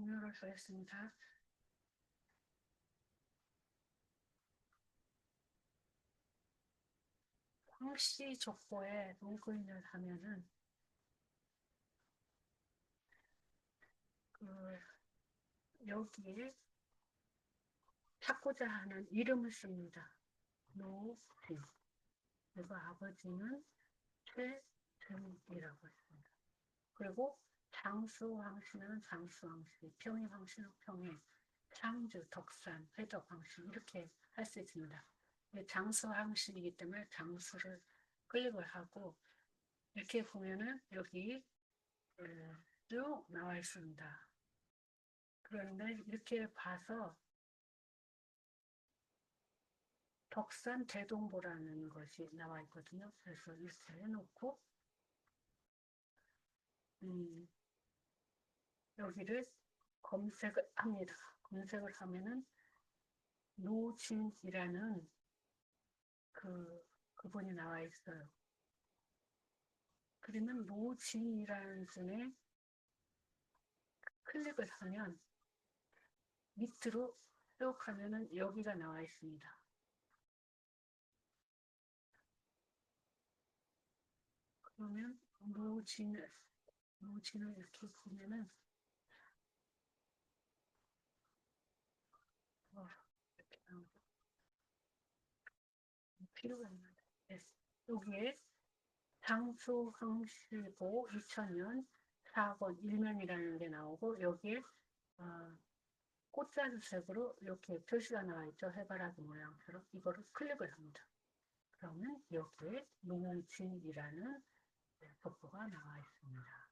공유를 하겠습니다. 황씨 족보에 로그인을 하면은 그 여기에 찾고자 하는 이름을 씁니다. 노진. 그리고 아버지는 최준이라고 했습니다. 그리고 장수 황씨는 장수 황씨, 황씨는 평행, 창주, 덕산, 회덕 황씨 이렇게 할 수 있습니다. 네, 장수 황씨이기 때문에 장수를 클릭을 하고 이렇게 보면은 여기 어, 쭉 나와 있습니다. 그런데 이렇게 봐서 덕산 대동보라는 것이 나와 있거든요. 그래서 이렇게 해놓고 음, 여기를 검색을 합니다. 검색을 하면은 노진이라는 그 그분이 나와 있어요. 그러면 노진이라는 분에 클릭을 하면 밑으로 쭉 하면은 여기가 나와 있습니다. 그러면 노진을 노진을 이렇게 보면은 어, 이렇게 나오죠. 필요가 있는데 네. 여기에 장수항실보 2000년 4번 일면이라는 게 나오고 여기에 어, 꽃자루색으로 이렇게 표시가 나와 있죠. 해바라기 모양처럼 이거를 클릭을 합니다. 그러면 여기에 노진이라는 족보가 나와 있습니다.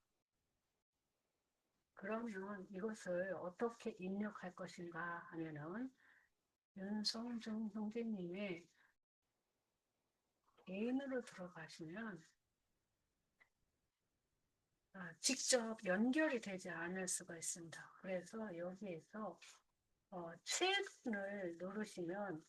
그러면 이것을 어떻게 입력할 것인가 하면은 윤성중 형제님의 개인으로 들어가시면 아, 직접 연결이 되지 않을 수가 있습니다. 그래서 여기에서 어, 최근을 누르시면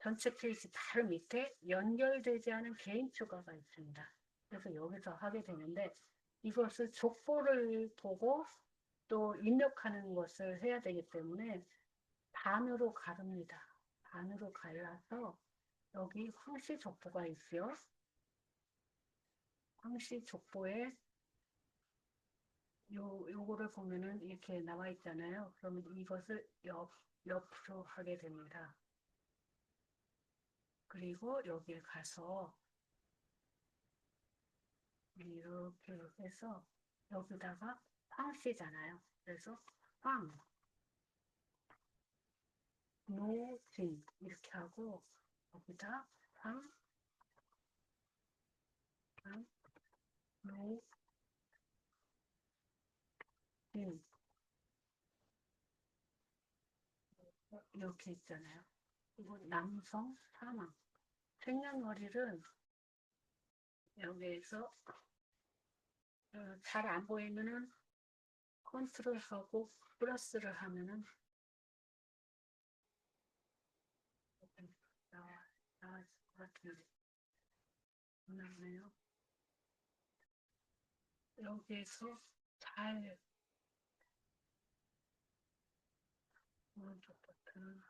전체 페이지 바로 밑에 연결되지 않은 개인 추가가 있습니다. 그래서 여기서 하게 되는데 이것을 족보를 보고 또 입력하는 것을 해야 되기 때문에 반으로 가릅니다. 반으로 갈라서 여기 황씨 족보가 있어요. 황씨 족보에 요, 요거를 보면은 이렇게 나와 있잖아요. 그러면 이것을 옆, 옆으로 하게 됩니다. 그리고 여기에 가서 이렇게 해서 여기다가 황씨잖아요. 그래서 황, 노진 이렇게 하고 여기다. 황, 황, 노, 진 이렇게 있잖아요. 이거 남성 사망. 생년월일은 여기에서 어, 잘안 보이면은 컨트롤 하고 플러스를 하면은 같은데 안 나오네요. 여기에서 잘 오른쪽 버튼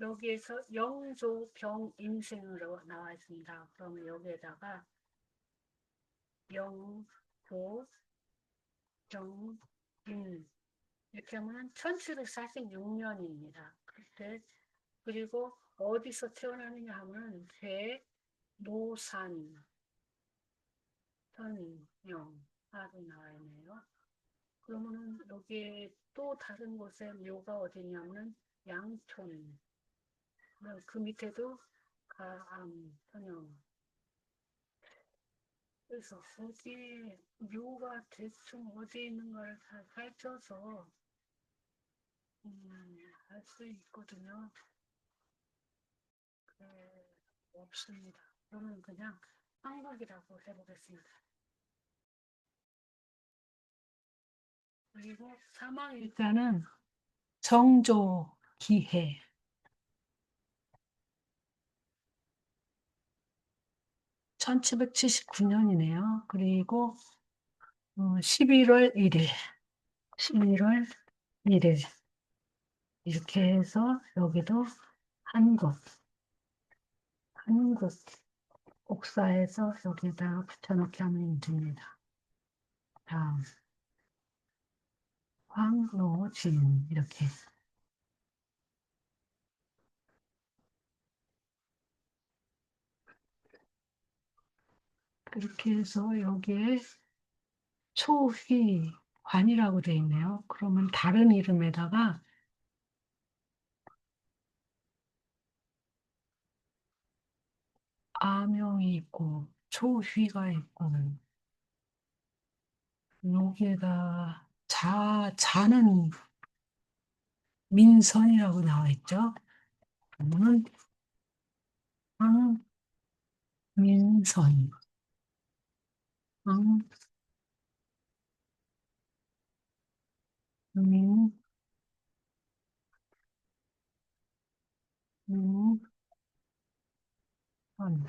여기에서 영조 병 인생으로 나와 있습니다. 그러면 여기에다가 영조 병인 이렇게 하면 1746년입니다. 그때 그리고 어디서 태어나느냐 하면 대 노산 선영 하로 나와 있네요. 그러면은 여기에 또 다른 곳에 묘가 어디냐면 양촌 그 밑에도 가암, 선영. 그래서 어디에 묘가 대충 어디에 있는가를 다 살펴서 음, 알수 있거든요. 그, 없습니다. 그러면 그냥 한국이라고 해보겠습니다. 그리고 사망 일단은 정조 기해 천칠백칠십구 년이네요. 그리고 어, 11월 1일, 11월 1일 이렇게 해서 여기도 한국, 한국 옥사에서 여기다가 붙여넣기 하면 됩니다. 다음 황노진 이렇게 이렇게 해서 여기에 초휘관이라고 되어 있네요. 그러면 다른 이름에다가 아명이 있고 초휘가 있고 여기에다 자, 자는 민선이라고 나와 있죠. 그러면 황민선 황 민, 민, 선.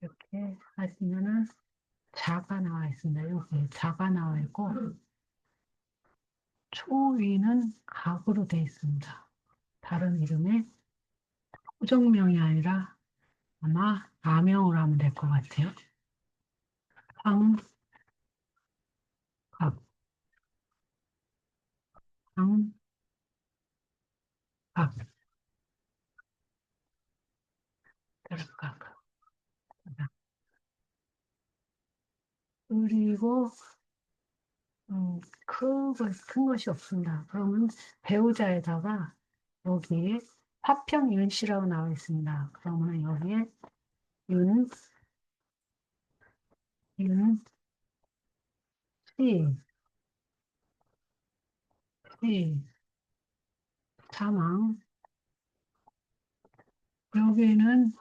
이렇게 하시면은 자가 나와 있습니다. 여기 자가 나와 있고, 초위는 각으로 되어 있습니다. 다른 이름의 호정명이 아니라 아마 아명으로 하면 될 것 같아요. 황, 각, 황, 각, 각. 그리고 음, 큰, 것, 큰 것이 없습니다. 그러면 배우자에다가 여기에 화평 윤씨라고 나와 있습니다. 그러면 여기에 윤, 윤, 씨, 씨, 사망. 여기는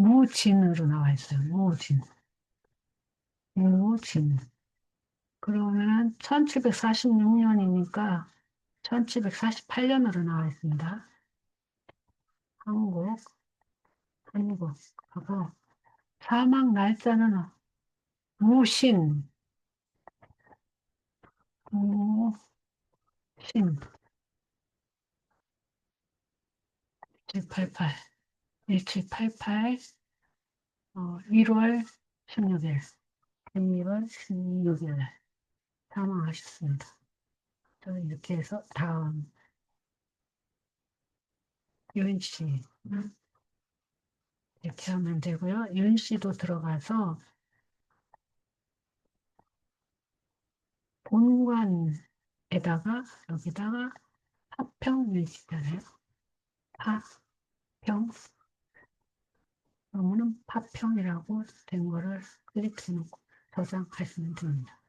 무진으로 나와 있어요. 무진. 무진. 그러면은 1746년이니까 1748년으로 나와 있습니다. 한국, 한국 하고 사망 날짜는 무신, 무신 1788, 1788, 어, 1월 16일, 1월 16일 사망하셨습니다. 저는 이렇게 해서 다음 윤 씨. 이렇게 하면 되고요. 윤 씨도 들어가서 본관에다가 여기다가 파평 윤 씨잖아요. 파평. 그러면은 파평이라고 된 거를 클릭해 놓고 저장하시면 됩니다.